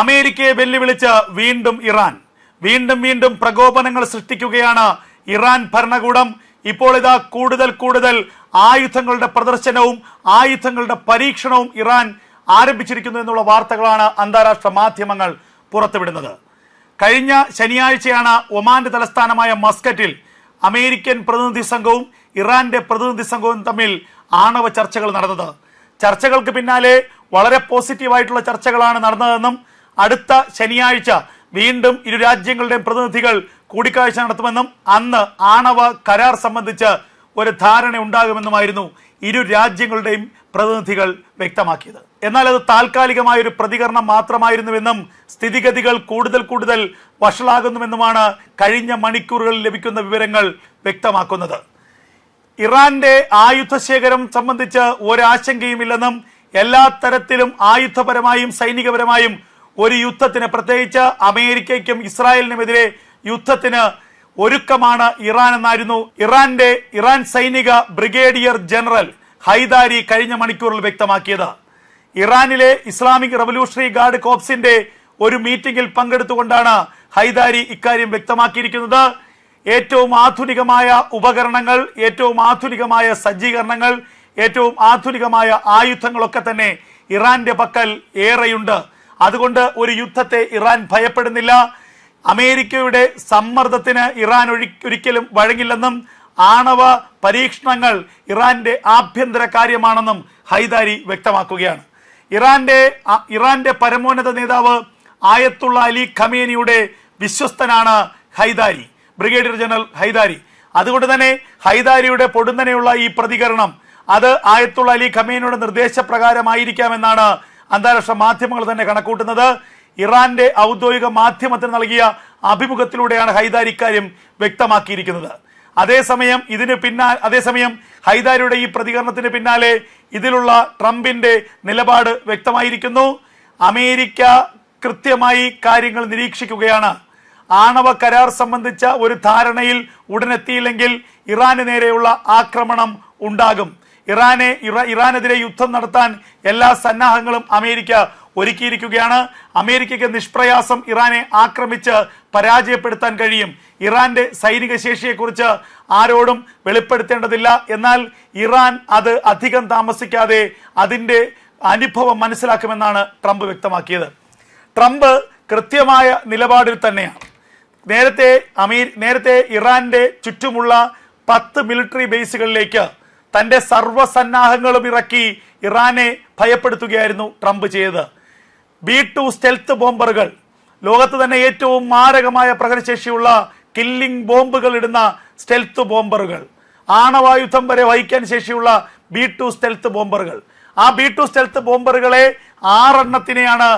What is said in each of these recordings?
അമേരിക്കയെ വെല്ലുവിളിച്ച് വീണ്ടും ഇറാൻ. വീണ്ടും വീണ്ടും പ്രകോപനങ്ങൾ സൃഷ്ടിക്കുകയാണ് ഇറാൻ ഭരണകൂടം. ഇപ്പോൾ ഇതാ കൂടുതൽ കൂടുതൽ ആയുധങ്ങളുടെ പ്രദർശനവും ആയുധങ്ങളുടെ പരീക്ഷണവും ഇറാൻ ആരംഭിച്ചിരിക്കുന്നു എന്നുള്ള വാർത്തകളാണ് അന്താരാഷ്ട്ര മാധ്യമങ്ങൾ പുറത്തുവിടുന്നത്. കഴിഞ്ഞ ശനിയാഴ്ചയാണ് ഒമാന്റെ തലസ്ഥാനമായ മസ്കറ്റിൽ അമേരിക്കൻ പ്രതിനിധി സംഘവും ഇറാന്റെ പ്രതിനിധി സംഘവും തമ്മിൽ ആണവ ചർച്ചകൾ നടന്നത്. ചർച്ചകൾക്ക് പിന്നാലെ വളരെ പോസിറ്റീവായിട്ടുള്ള ചർച്ചകളാണ് നടന്നതെന്നും അടുത്ത ശനിയാഴ്ച വീണ്ടും ഇരു രാജ്യങ്ങളുടെയും പ്രതിനിധികൾ കൂടിക്കാഴ്ച നടത്തുമെന്നും അന്ന് ആണവ കരാർ സംബന്ധിച്ച് ഒരു ധാരണ ഉണ്ടാകുമെന്നുമായിരുന്നു ഇരു രാജ്യങ്ങളുടെയും പ്രതിനിധികൾ വ്യക്തമാക്കിയത്. എന്നാൽ അത് താൽക്കാലികമായ ഒരു പ്രതികരണം മാത്രമായിരുന്നുവെന്നും സ്ഥിതിഗതികൾ കൂടുതൽ കൂടുതൽ വഷളാകുന്നുവെന്നുമാണ് കഴിഞ്ഞ മണിക്കൂറുകളിൽ ലഭിക്കുന്ന വിവരങ്ങൾ വ്യക്തമാക്കുന്നത്. ഇറാന്റെ ആയുധശേഖരം സംബന്ധിച്ച് ഒരാശങ്കയുമില്ലെന്നും എല്ലാ തരത്തിലും ആയുധപരമായും സൈനികപരമായും ഒരു യുദ്ധത്തിന് പ്രത്യേകിച്ച് അമേരിക്കയ്ക്കും ഇസ്രായേലിനുമെതിരെ യുദ്ധത്തിന് ഒരുക്കമാണ് ഇറാൻ എന്നായിരുന്നു ഇറാന്റെ ഇറാൻ സൈനിക ബ്രിഗേഡിയർ ജനറൽ ഹൈദാരി കഴിഞ്ഞ മണിക്കൂറിൽ വ്യക്തമാക്കിയത്. ഇറാനിലെ ഇസ്ലാമിക് റവല്യൂഷണറി ഗാർഡ് കോപ്സിന്റെ ഒരു മീറ്റിംഗിൽ പങ്കെടുത്തുകൊണ്ടാണ് ഹൈദാരി ഇക്കാര്യം വ്യക്തമാക്കിയിരിക്കുന്നത്. ഏറ്റവും ആധുനികമായ ഉപകരണങ്ങൾ ഏറ്റവും ആധുനികമായ സജ്ജീകരണങ്ങൾ ഏറ്റവും ആധുനികമായ ആയുധങ്ങളൊക്കെ തന്നെ ഇറാന്റെ പക്കൽ ഏറെയുണ്ട്. അതുകൊണ്ട് ഒരു യുദ്ധത്തെ ഇറാൻ ഭയപ്പെടുന്നില്ല. അമേരിക്കയുടെ സമ്മർദ്ദത്തിന് ഇറാൻ ഒരിക്കലും വഴങ്ങില്ലെന്നും ആണവ പരീക്ഷണങ്ങൾ ഇറാന്റെ ആഭ്യന്തര കാര്യമാണെന്നും ഹൈദാരി വ്യക്തമാക്കുകയാണ്. ഇറാന്റെ ഇറാന്റെ പരമോന്നത നേതാവ് ആയത്തുള്ള അലി ഖമേനിയുടെ വിശ്വസ്തനാണ് ഹൈദാരി ബ്രിഗേഡിയർ ജനറൽ ഹൈദാരി. അതുകൊണ്ട് തന്നെ ഹൈദാരിയുടെ പൊടുന്നനെയുള്ള ഈ പ്രതികരണം അത് ആയത്തുള്ള അലി ഖമേനിയുടെ നിർദ്ദേശപ്രകാരമായിരിക്കാമെന്നാണ് അന്താരാഷ്ട്ര മാധ്യമങ്ങൾ തന്നെ കണക്കൂട്ടുന്നത്. ഇറാന്റെ ഔദ്യോഗിക മാധ്യമത്തിന് നൽകിയ അഭിമുഖത്തിലൂടെയാണ് ഹൈദാരി ഇക്കാര്യം വ്യക്തമാക്കിയിരിക്കുന്നത്. അതേസമയം ഇതിന് പിന്നാ അതേസമയം ഹൈദാരിയുടെ ഈ പ്രതികരണത്തിന് പിന്നാലെ ഇതിലുള്ള ട്രംപിന്റെ നിലപാട് വ്യക്തമായിരിക്കുന്നു. അമേരിക്ക കൃത്യമായി കാര്യങ്ങൾ നിരീക്ഷിക്കുകയാണ്. ആണവ കരാർ സംബന്ധിച്ച ഒരു ധാരണയിൽ ഉടനെത്തിയില്ലെങ്കിൽ ഇറാന് നേരെയുള്ള ആക്രമണം ഉണ്ടാകും. ഇറാനെ ഇറ- ഇറാനെതിരെ യുദ്ധം നടത്താൻ എല്ലാ സന്നാഹങ്ങളും അമേരിക്ക ഒരുക്കിയിരിക്കുകയാണ്. അമേരിക്കയ്ക്ക് നിഷ്പ്രയാസം ഇറാനെ ആക്രമിച്ച് പരാജയപ്പെടുത്താൻ കഴിയും. ഇറാന്റെ സൈനിക ശേഷിയെക്കുറിച്ച് ആരോടും വെളിപ്പെടുത്തേണ്ടതില്ല. എന്നാൽ ഇറാൻ അത് അധികം താമസിക്കാതെ അതിന്റെ അനുഭവം മനസ്സിലാക്കുമെന്നാണ് ട്രംപ് വ്യക്തമാക്കിയത്. ട്രംപ് കൃത്യമായ നിലപാടിൽ തന്നെയാണ്. നേരത്തെ അമീർ നേരത്തെ ഇറാന്റെ ചുറ്റുമുള്ള പത്ത് മിലിറ്ററി ബേസുകളിലേക്ക് തന്റെ സർവസന്നാഹങ്ങളും ഇറക്കി ഇറാനെ ഭയപ്പെടുത്തുകയായിരുന്നു ട്രംപ് ചെയ്തത്. ബി ടു സ്റ്റെൽത്ത് ബോംബറുകൾ ലോകത്ത് തന്നെ ഏറ്റവും മാരകമായ പ്രഹരശേഷിയുള്ള കില്ലിംഗ് ബോംബുകൾ ഇടുന്ന സ്റ്റെൽത്ത് ബോംബറുകൾ ആണവായുധം വരെ വഹിക്കാൻ ശേഷിയുള്ള ബി ടു സ്റ്റെൽത്ത് ബോംബറുകൾ. ആ ബി ടു സ്റ്റെൽത്ത് ബോംബറുകളെ ആറെണ്ണത്തിനെയാണ്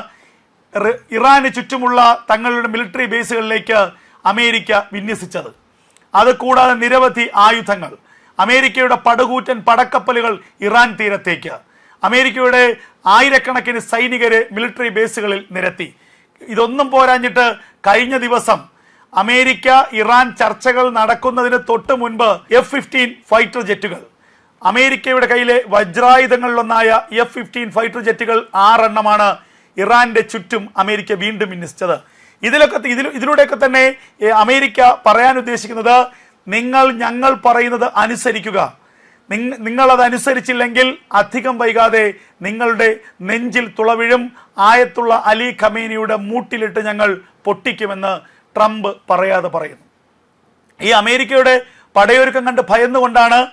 ഇറാന് ചുറ്റുമുള്ള തങ്ങളുടെ മിലിറ്ററി ബേസുകളിലേക്ക് അമേരിക്ക വിന്യസിച്ചത്. അത് കൂടാതെ നിരവധി ആയുധങ്ങൾ അമേരിക്കയുടെ പടുകൂറ്റൻ പടക്കപ്പലുകൾ ഇറാൻ തീരത്തേക്ക്. അമേരിക്കയുടെ ആയിരക്കണക്കിന് സൈനികരെ മിലിറ്ററി ബേസുകളിൽ നിരത്തി. ഇതൊന്നും പോരാഞ്ഞിട്ട് കഴിഞ്ഞ ദിവസം അമേരിക്ക ഇറാൻ ചർച്ചകൾ നടക്കുന്നതിന് തൊട്ട് മുൻപ് എഫ് ഫിഫ്റ്റീൻ ഫൈറ്റർ ജെറ്റുകൾ അമേരിക്കയുടെ കയ്യിലെ വജ്രായുധങ്ങളിലൊന്നായ എഫ് ഫിഫ്റ്റീൻ ഫൈറ്റർ ജെറ്റുകൾ ആറെണ്ണമാണ് ഇറാന്റെ ചുറ്റും അമേരിക്ക വീണ്ടും വിന്യസിച്ചത്. ഇതിലൊക്കെ ഇതിലൂടെയൊക്കെ തന്നെ അമേരിക്ക പറയാൻ ഉദ്ദേശിക്കുന്നത് നിങ്ങൾ ഞങ്ങൾ പറയുന്നത് അനുസരിക്കുക. നിങ്ങൾ നിങ്ങളത് അനുസരിച്ചില്ലെങ്കിൽ അധികം വൈകാതെ നിങ്ങളുടെ നെഞ്ചിൽ തുളവിഴും ആയത്തുള്ള അലി ഖമേനിയുടെ മൂട്ടിലിട്ട് ഞങ്ങൾ പൊട്ടിക്കുമെന്ന് ട്രംപ് പറയാതെ പറയുന്നു. ഈ അമേരിക്കയുടെ പടയൊരുക്കം കണ്ട് ഭയന്നുകൊണ്ടാണ്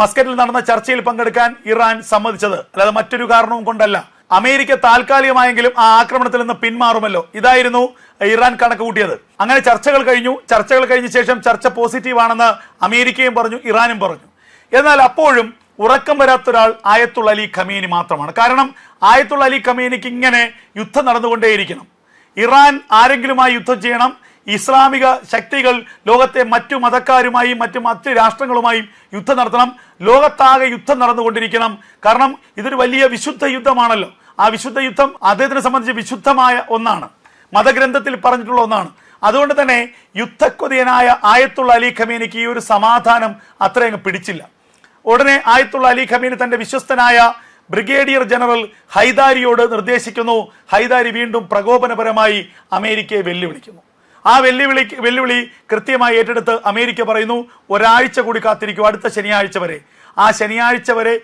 മസ്കറ്റിൽ നടന്ന ചർച്ചയിൽ പങ്കെടുക്കാൻ ഇറാൻ സമ്മതിച്ചത്. അല്ലാതെ മറ്റൊരു കാരണവും കൊണ്ടല്ല. അമേരിക്ക താൽക്കാലികമായെങ്കിലും ആ ആക്രമണത്തിൽ നിന്ന് പിന്മാറുമല്ലോ. ഇതായിരുന്നു ഇറാൻ കണക്ക് കൂട്ടിയത്. അങ്ങനെ ചർച്ചകൾ കഴിഞ്ഞു. ചർച്ചകൾ കഴിഞ്ഞ ശേഷം ചർച്ച പോസിറ്റീവ് ആണെന്ന് അമേരിക്കയും പറഞ്ഞു ഇറാനും പറഞ്ഞു. എന്നാൽ അപ്പോഴും ഉറക്കം വരാത്ത ഒരാൾ ആയത്തുള്ള അലി ഖമീനി മാത്രമാണ്. കാരണം ആയത്തുള്ള അലി ഖമീനിക്ക് ഇങ്ങനെ യുദ്ധം നടന്നുകൊണ്ടേയിരിക്കണം. ഇറാൻ ആരെങ്കിലുമായി യുദ്ധം ചെയ്യണം. ഇസ്ലാമിക ശക്തികൾ ലോകത്തെ മറ്റു മതക്കാരുമായും മറ്റു മറ്റ് രാഷ്ട്രങ്ങളുമായും യുദ്ധം നടത്തണം. ലോകത്താകെ യുദ്ധം നടന്നുകൊണ്ടിരിക്കണം. കാരണം ഇതൊരു വലിയ വിശുദ്ധ യുദ്ധമാണല്ലോ. ആ വിശുദ്ധ യുദ്ധം അദ്ദേഹത്തിനെ സംബന്ധിച്ച് വിശുദ്ധമായ ഒന്നാണ്. മതഗ്രന്ഥത്തിൽ പറഞ്ഞിട്ടുള്ള ഒന്നാണ്. അതുകൊണ്ട് തന്നെ യുദ്ധക്കൊതിയനായ ആയത്തുള്ള അലി ഖമീനിക്ക് ഈ ഒരു സമാധാനം അത്രയങ്ങ് പിടിച്ചില്ല. ഉടനെ ആയത്തുള്ള അലി ഖമീനി തന്റെ വിശ്വസ്തനായ ബ്രിഗേഡിയർ ജനറൽ ഹൈദാരിയോട് നിർദ്ദേശിക്കുന്നു. ഹൈദാരി വീണ്ടും പ്രകോപനപരമായി അമേരിക്കയെ വെല്ലുവിളിക്കുന്നു. ആ വെല്ലുവിളി വെല്ലുവിളി കൃത്യമായി ഏറ്റെടുത്ത് അമേരിക്ക പറയുന്നു ഒരാഴ്ച കൂടി കാത്തിരിക്കും അടുത്ത ശനിയാഴ്ച വരെ. ആ ശനിയാഴ്ച വരെ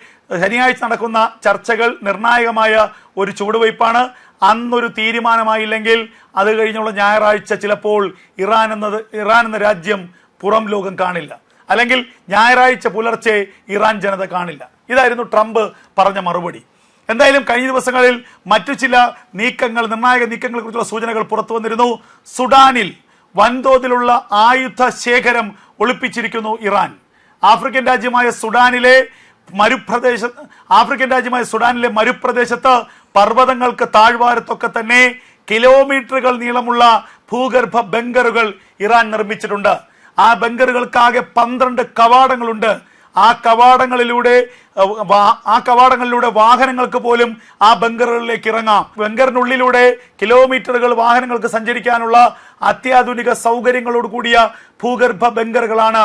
ശനിയാഴ്ച നടക്കുന്ന ചർച്ചകൾ നിർണായകമായ ഒരു ചുവടുവയ്പ്പാണ്. അന്നൊരു തീരുമാനമായില്ലെങ്കിൽ അത് കഴിഞ്ഞുള്ള ഞായറാഴ്ച ചിലപ്പോൾ ഇറാൻ എന്നത് ഇറാൻ എന്ന രാജ്യം പുറം ലോകം കാണില്ല. അല്ലെങ്കിൽ ഞായറാഴ്ച പുലർച്ചെ ഇറാൻ ജനത കാണില്ല. ഇതായിരുന്നു ട്രംപ് പറഞ്ഞ മറുപടി. എന്തായാലും കഴിഞ്ഞ ദിവസങ്ങളിൽ മറ്റു ചില നീക്കങ്ങൾ നിർണായക നീക്കങ്ങളെ കുറിച്ചുള്ള സൂചനകൾ പുറത്തു വന്നിരുന്നു. സുഡാനിൽ വൻതോതിലുള്ള ആയുധ ശേഖരം ഒളിപ്പിച്ചിരിക്കുന്നു ഇറാൻ. ആഫ്രിക്കൻ രാജ്യമായ സുഡാനിലെ മരുപ്രദേശ ആഫ്രിക്കൻ രാജ്യമായ സുഡാനിലെ മരുപ്രദേശത്ത് പർവതങ്ങൾക്ക് താഴ്വാരത്തൊക്കെ തന്നെ കിലോമീറ്ററുകൾ നീളമുള്ള ഭൂഗർഭ ബങ്കറുകൾ ഇറാൻ നിർമ്മിച്ചിട്ടുണ്ട്. ആ ബങ്കറുകൾക്കാകെ പന്ത്രണ്ട് കവാടങ്ങളുണ്ട്. ആ കവാടങ്ങളിലൂടെ ആ കവാടങ്ങളിലൂടെ വാഹനങ്ങൾക്ക് പോലും ആ ബങ്കറുകളിലേക്ക് ഇറങ്ങാം. ബങ്കറിനുള്ളിലൂടെ കിലോമീറ്ററുകൾ വാഹനങ്ങൾക്ക് സഞ്ചരിക്കാനുള്ള അത്യാധുനിക സൗകര്യങ്ങളോട് കൂടിയ ഭൂഗർഭ ബങ്കറുകളാണ്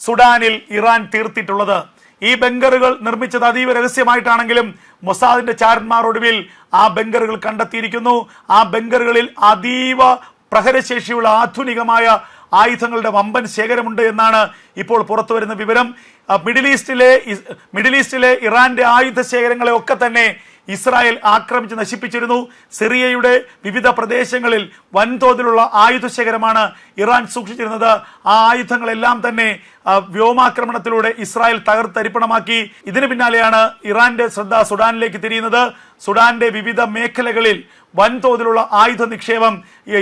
സുഡാനിൽ ഇറാൻ തീർത്തിട്ടുള്ളത്. ഈ ബങ്കറുകൾ നിർമ്മിച്ചത് അതീവ രഹസ്യമായിട്ടാണെങ്കിലും മൊസാദിന്റെ ചാരന്മാർ ഒടുവിൽ ആ ബങ്കറുകൾ കണ്ടെത്തിയിരിക്കുന്നു. ആ ബങ്കറുകളിൽ അതീവ പ്രഹരശേഷിയുള്ള ആധുനികമായ ആയുധങ്ങളുടെ വമ്പൻ ശേഖരമുണ്ട് എന്നാണ് ഇപ്പോൾ പുറത്തു വരുന്ന വിവരം മിഡിൽ ഈസ്റ്റിലെ മിഡിൽ ഈസ്റ്റിലെ ഇറാന്റെ ആയുധ ശേഖരങ്ങളെ ഒക്കെ തന്നെ ഇസ്രായേൽ ആക്രമിച്ച് നശിപ്പിച്ചിരുന്നു. സിറിയയുടെ വിവിധ പ്രദേശങ്ങളിൽ വൻതോതിലുള്ള ആയുധ ശേഖരമാണ് ഇറാൻ സൂക്ഷിച്ചിരുന്നത്. ആ ആയുധങ്ങളെല്ലാം തന്നെ വ്യോമാക്രമണത്തിലൂടെ ഇസ്രായേൽ തകർത്തരിപ്പണമാക്കി. ഇതിന് പിന്നാലെയാണ് ഇറാന്റെ ശ്രദ്ധ സുഡാനിലേക്ക് തിരിയുന്നത്. സുഡാന്റെ വിവിധ മേഖലകളിൽ വൻതോതിലുള്ള ആയുധ നിക്ഷേപം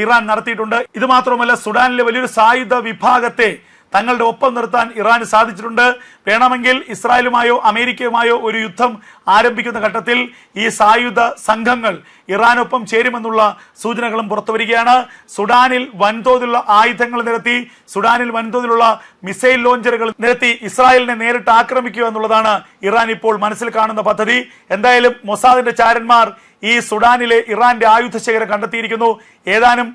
ഇറാൻ നടത്തിയിട്ടുണ്ട്. ഇത് മാത്രമല്ല സുഡാനിലെ വലിയൊരു സായുധ വിഭാഗത്തെ തങ്ങളുടെ ഒപ്പം നിർത്താൻ ഇറാന് സാധിച്ചിട്ടുണ്ട്. വേണമെങ്കിൽ ഇസ്രായേലുമായോ അമേരിക്കയുമായോ ഒരു യുദ്ധം ആരംഭിക്കുന്ന ഘട്ടത്തിൽ ഈ സായുധ സംഘങ്ങൾ ഇറാനൊപ്പം ചേരുമെന്നുള്ള സൂചനകളും പുറത്തുവരികയാണ്. സുഡാനിൽ വൻതോതിലുള്ള ആയുധങ്ങൾ നിരത്തി സുഡാനിൽ വൻതോതിലുള്ള മിസൈൽ ലോഞ്ചറുകൾ നിരത്തി ഇസ്രായേലിനെ നേരിട്ട് ആക്രമിക്കുക എന്നുള്ളതാണ് ഇറാൻ ഇപ്പോൾ മനസ്സിൽ കാണുന്ന പദ്ധതി. എന്തായാലും മൊസാദിന്റെ ചാരന്മാർ ഈ സുഡാനിലെ ഇറാന്റെ ആയുധശേഖരം കണ്ടെത്തിയിരിക്കുന്നു. ഏതാനും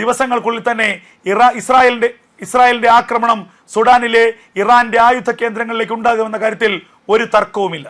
ദിവസങ്ങൾക്കുള്ളിൽ തന്നെ ഇറാ ഇസ്രായേലിന്റെ ഇസ്രായേലിന്റെ ആക്രമണം സുഡാനിലെ ഇറാന്റെ ആയുധ കേന്ദ്രങ്ങളിലേക്ക് ഉണ്ടാകുമെന്ന കാര്യത്തിൽ ഒരു തർക്കവുമില്ല.